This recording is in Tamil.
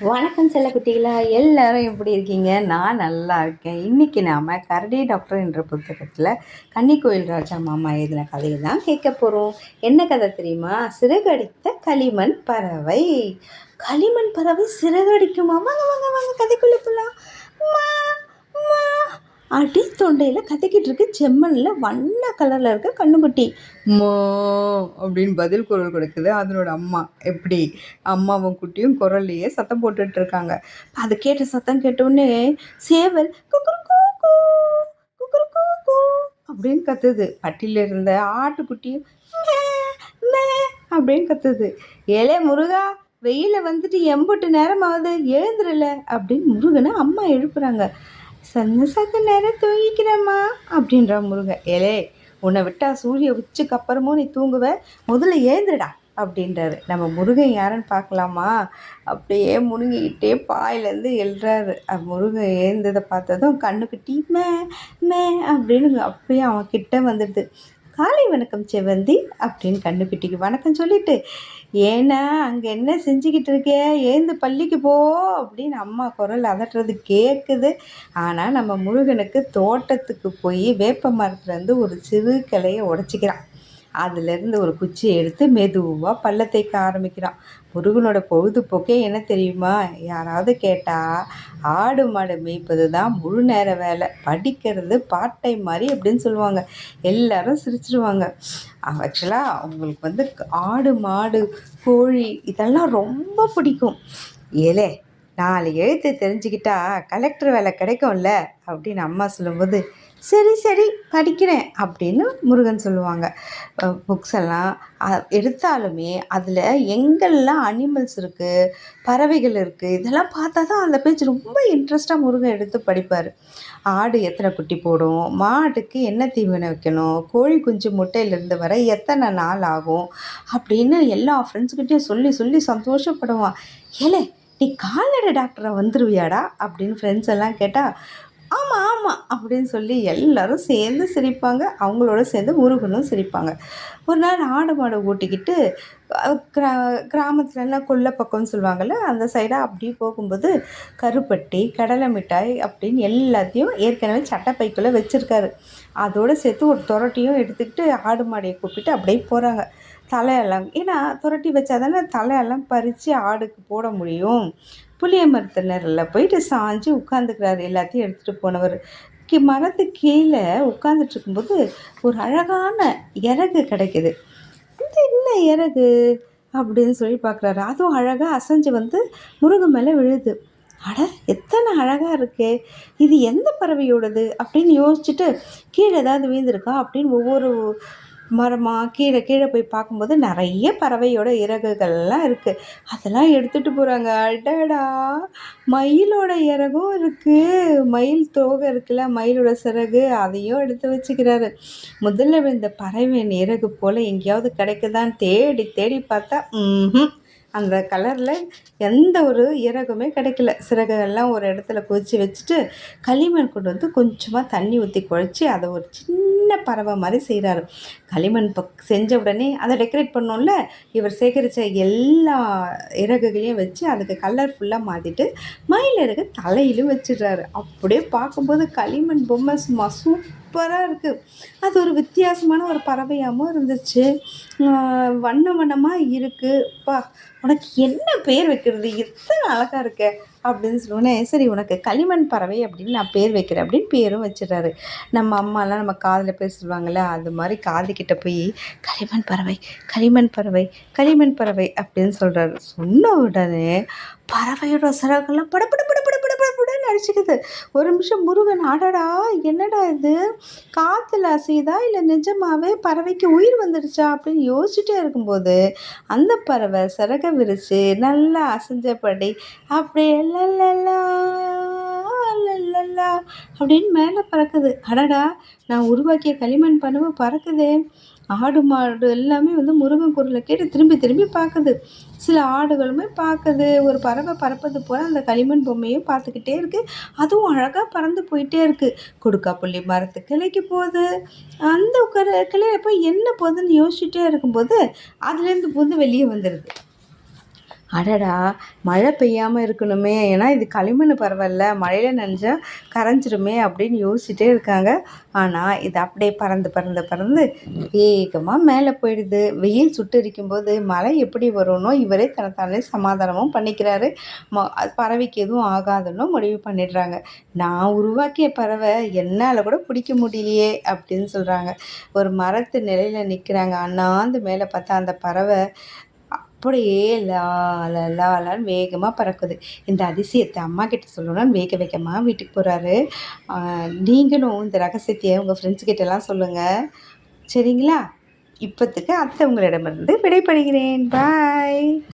வணக்கம் செல்லக்குட்டிகளா எல்லாரும் எப்படி இருக்கீங்க? நான் நல்லா இருக்கேன். இன்றைக்கி நாம் கரடி டாக்டர் என்ற புத்தகத்தில் கன்னிக்கோயில் ராஜா மாமா எழுதின கதையை தான் கேட்க போகிறோம் என்ன கதை தெரியுமா? சிறகடித்த களிமண் பறவை. களிமண் பறவை சிறகடிக்குமா? வாங்க வாங்க வாங்க கதைக்குள்ளே போகலாம் அடி தொண்டையில் கத்திக்கிட்டு இருக்கு. செம்மண்ணில் வண்ண கலரில் இருக்க கண்ணுக்குட்டி. மோ அப்படின்னு பதில் குரல் கொடுக்குது. அதனோட அம்மா எப்படி? அம்மாவும் குட்டியும் குரல்லையே சத்தம் போட்டுட்டு இருக்காங்க. அது கேட்ட சத்தம் கேட்டோடனே சேவல் அப்படின்னு கத்துது. பட்டியில் இருந்த ஆட்டுக்குட்டியும் அப்படின்னு கத்துது. ஏழே முருகா வெயில வந்துட்டு எம்புட்டு நேரமாவது எழுந்துடல அப்படின்னு முருகனை அம்மா எழுப்புறாங்க. சந்த சத்த நேரம் தூங்கிக்கிறேம்மா அப்படின்றா முருகன். ஏலே உன்னை விட்டால் சூரிய உச்சிக்கு அப்புறமும் நீ தூங்குவ முதல்ல ஏந்துடா அப்படின்றாரு. நம்ம முருகன் யாருன்னு பார்க்கலாமா? அப்படியே முழுங்கிக்கிட்டே பாயிலேருந்து எழுறாரு. முருகன் ஏந்ததை பார்த்ததும் கண்ணுக்குட்டி மே மே அப்படின்னு அப்படியே அவன் கிட்ட வந்துடுது. காலை வணக்கம் செவந்தி அப்படின்னு கண்டுபிட்டிக்கு வணக்கம் சொல்லிட்டு ஏன்னா அங்கே என்ன செஞ்சுக்கிட்டு இருக்கே? ஏந்து பள்ளிக்கு போ அப்படின்னு அம்மா குரல் அதட்டுறது கேட்குது ஆனால் நம்ம முருகனுக்கு தோட்டத்துக்கு போய் வேப்ப மரத்துலேருந்து ஒரு சிறு கிளையை உடச்சிக்கிறான். அதுலேருந்து ஒரு குச்சியை எடுத்து மெதுவாக பல்ல தேய்க்க ஆரம்பிக்கிறான். முருகனோட பொழுதுபோக்கே என்ன தெரியுமா? யாராவது கேட்டால் ஆடு மாடு மேய்ப்பது தான் முழு நேர வேலை. படிக்கிறது பார்ட் டைம் மாதிரி அப்படின்னு சொல்லுவாங்க. எல்லாரும் சிரிச்சிருவாங்க. ஆக்சுவலாக அவங்களுக்கு வந்து ஆடு மாடு கோழி இதெல்லாம் ரொம்ப பிடிக்கும். ஏலே நாலு எழுத்து தெரிஞ்சுக்கிட்டா கலெக்டர் வேலை கிடைக்கும்ல அப்படின்னு அம்மா சொல்லும்போது சரி சரி படிக்கிறேன் அப்படின்னு முருகன் சொல்லுவாங்க. புக்ஸ் எல்லாம் எடுத்தாலுமே அதில் எங்கெல்லாம் அனிமல்ஸ் இருக்குது பறவைகள் இருக்குது இதெல்லாம் பார்த்தா தான் அந்த பேஜ் ரொம்ப இன்ட்ரெஸ்ட்டாக முருகன் எடுத்து படிப்பார். ஆடு எத்தனை குட்டி போடும் மாட்டுக்கு என்ன தீவனம் வைக்கணும் கோழி குஞ்சு முட்டையிலேருந்து வர எத்தனை நாள் ஆகும் அப்படின்னு எல்லா ஃப்ரெண்ட்ஸ்கிட்டையும் சொல்லி சொல்லி சந்தோஷப்படுவான். ஏலே நீ கால்நடை டாக்டரை வந்துருவியாடா? அப்படின்னு ஃப்ரெண்ட்ஸ் எல்லாம் கேட்டால் ஆமாம் ஆமாம் அப்படின்னு சொல்லி எல்லோரும் சேர்ந்து சிரிப்பாங்க. அவங்களோட சேர்ந்து முருகனும் சிரிப்பாங்க. ஒரு நாள் ஆடு மாடு ஓட்டிக்கிட்டு கிரா கிராமத்துலலாம் கொல்லை பக்கம்னு சொல்லுவாங்கள்ல அந்த சைடாக அப்படியே போகும்போது கருப்பட்டி கடலை மிட்டாய் அப்படின்னு எல்லாத்தையும் ஏற்கனவே சட்டைப்பைக்குள்ளே வச்சுருக்காரு. அதோடு சேர்த்து ஒரு துரட்டியும் எடுத்துக்கிட்டு ஆடு மாடையை கூப்பிட்டு அப்படியே போகிறாங்க தலையெல்லாம் ஏன்னா புரட்டி வச்சா தானே தலையெல்லாம் பறித்து ஆடுக்கு போட முடியும். புளிய மரத்து நிழலில் போயிட்டு சாஞ்சு உட்காந்துக்கிறாரு எல்லாத்தையும் எடுத்துகிட்டு போனவர். கி மரத்து கீழே உட்காந்துட்டு இருக்கும்போது ஒரு அழகான இறகு கிடைக்குது. இது என்ன இறகு? அப்படின்னு சொல்லி பார்க்குறாரு. அதுவும் அழகாக அசைஞ்சு வந்து முருகன் மேலே விழுது. அட எத்தனை அழகாக இருக்கே! இது எந்த பறவையோடது? அப்படின்னு யோசிச்சுட்டு கீழே ஏதாவது வீழ்ந்திருக்கா அப்படின்னு ஒவ்வொரு மரமாக கீழே கீழே போய் பார்க்கும்போது நிறைய பறவையோட இறகுகள்லாம் இருக்குது அதெல்லாம் எடுத்துகிட்டு போகிறாங்க அடடா! மயிலோட இறகும் இருக்குது மயில் தோகை இருக்குல்ல மயிலோட சிறகு அதையும் எடுத்து வச்சுக்கிறாரு. முதல்ல இந்த பறவையின் இறகு போல் எங்கேயாவது கிடைக்குதான்னு தேடி தேடி பார்த்தா அந்த கலரில் எந்த ஒரு இறகுமே கிடைக்கல. சிறகுகள்லாம் ஒரு இடத்துல குவிச்சு வச்சுட்டு களிமண் கொண்டு வந்து கொஞ்சமாக தண்ணி ஊற்றி குழச்சி அதை ஒரு சின்ன சின்ன பறவை மாதிரி செய்கிறாரு களிமண் பக் செஞ்ச உடனே அதை டெக்கரேட் பண்ணோம்ல இவர் சேகரித்த எல்லா இறகுகளையும் வச்சு அதுக்கு கலர்ஃபுல்லாக மாற்றிட்டு மயில் இறகு தலையிலும் வச்சிடுறாரு. அப்படியே பார்க்கும்போது களிமண் பொம்மை சும்மா சூப்பராக இருக்குது அது ஒரு வித்தியாசமான ஒரு பறவையாகவும் இருந்துச்சு. வண்ண வண்ணமாக இருக்குது பா உனக்கு என்ன பேர் வைக்கிறது? எத்தனை அழகாக இருக்க அப்படின்னு சொல்லுவோன்னே சரி உனக்கு களிமண் பறவை அப்படின்னு நான் பேர் வைக்கிறேன் அப்படின்னு பேரும் வச்சிடுறாரு. நம்ம அம்மாலாம் நம்ம காதில் பேர் சொல்லுவாங்கள்ல அது மாதிரி காதுகிட்ட போய் களிமண் பறவை களிமண் பறவை களிமண் பறவை அப்படின்னு சொல்கிறாரு சொன்ன உடனே பறவையோட சிறகுலாம் படப்படப்பட பட அடிச்சுக்குது. ஒரு நிமிஷம் முருகன் அடடா என்னடா இது? காற்றுல அசையுதா? இல்லை நிஜமாவே பறவைக்கு உயிர் வந்துடுச்சா? அப்படின்னு யோசிச்சுட்டே இருக்கும்போது அந்த பறவை சிறக விரிச்சு நல்லா அசைஞ்சபடி அப்படியே லல்லலா, லல்லலா அப்படின்னு மேலே பறக்குது. அடடா நான் உருவாக்கிய களிமண் பறவை பறக்குதே. ஆடு மாடு எல்லாமே வந்து முருகன் குரலை கேட்டு திரும்பி திரும்பி பார்க்குது. சில ஆடுகளுமே பார்க்குது. ஒரு பறவை பறப்பது போல் அந்த களிமண் பொம்மையும் பார்த்துக்கிட்டே இருக்குது அதுவும் அழகாக பறந்து போயிட்டே இருக்குது கொடுக்காப்புள்ளி மரத்து கிளைக்கு போகுது. அந்த உட்கார கிளையில போய் என்ன போகுதுன்னு யோசிச்சுட்டே இருக்கும்போது அதுலேருந்து புந்து வெளியே வந்துடுது அடடா மழை பெய்யாமல் இருக்கணுமே. ஏன்னா இது களிமண் பரவாயில்ல மழையில் நனைஞ்சா கரைஞ்சிருமே அப்படின்னு யோசிச்சுட்டே இருக்காங்க. ஆனால் இது அப்படியே பறந்து பறந்து பறந்து வேகமாக மேலே போயிடுது. வெயில் சுட்டரிக்கும் போது மழை எப்படி வரும்னோ இவரே தனத்தானே சமாதானமும் பண்ணிக்கிறாரு. ம பறவைக்கு எதுவும் ஆகாதுன்னு முடிவு பண்ணிடுறாங்க. நான் உருவாக்கிய பறவை என்னால் கூட பிடிக்க முடியலையே அப்படின்னு சொல்கிறாங்க ஒரு மரத்து நிலையில் நிற்கிறாங்க அண்ணாந்து மேலே பார்த்தா அந்த பறவை அப்படியே லா வேகமாக பறக்குது. இந்த அதிசயத்தை அம்மா கிட்ட சொல்லணும்னு வேக வேகமாக வீட்டுக்கு போகிறாரு நீங்களும் இந்த ரகசியத்தை உங்கள் ஃப்ரெண்ட்ஸ் கிட்டலாம் சொல்லுங்கள் சரிங்களா? இப்போத்துக்கு அத்தை உங்களிடமிருந்து விடைபடுகிறேன் பாய்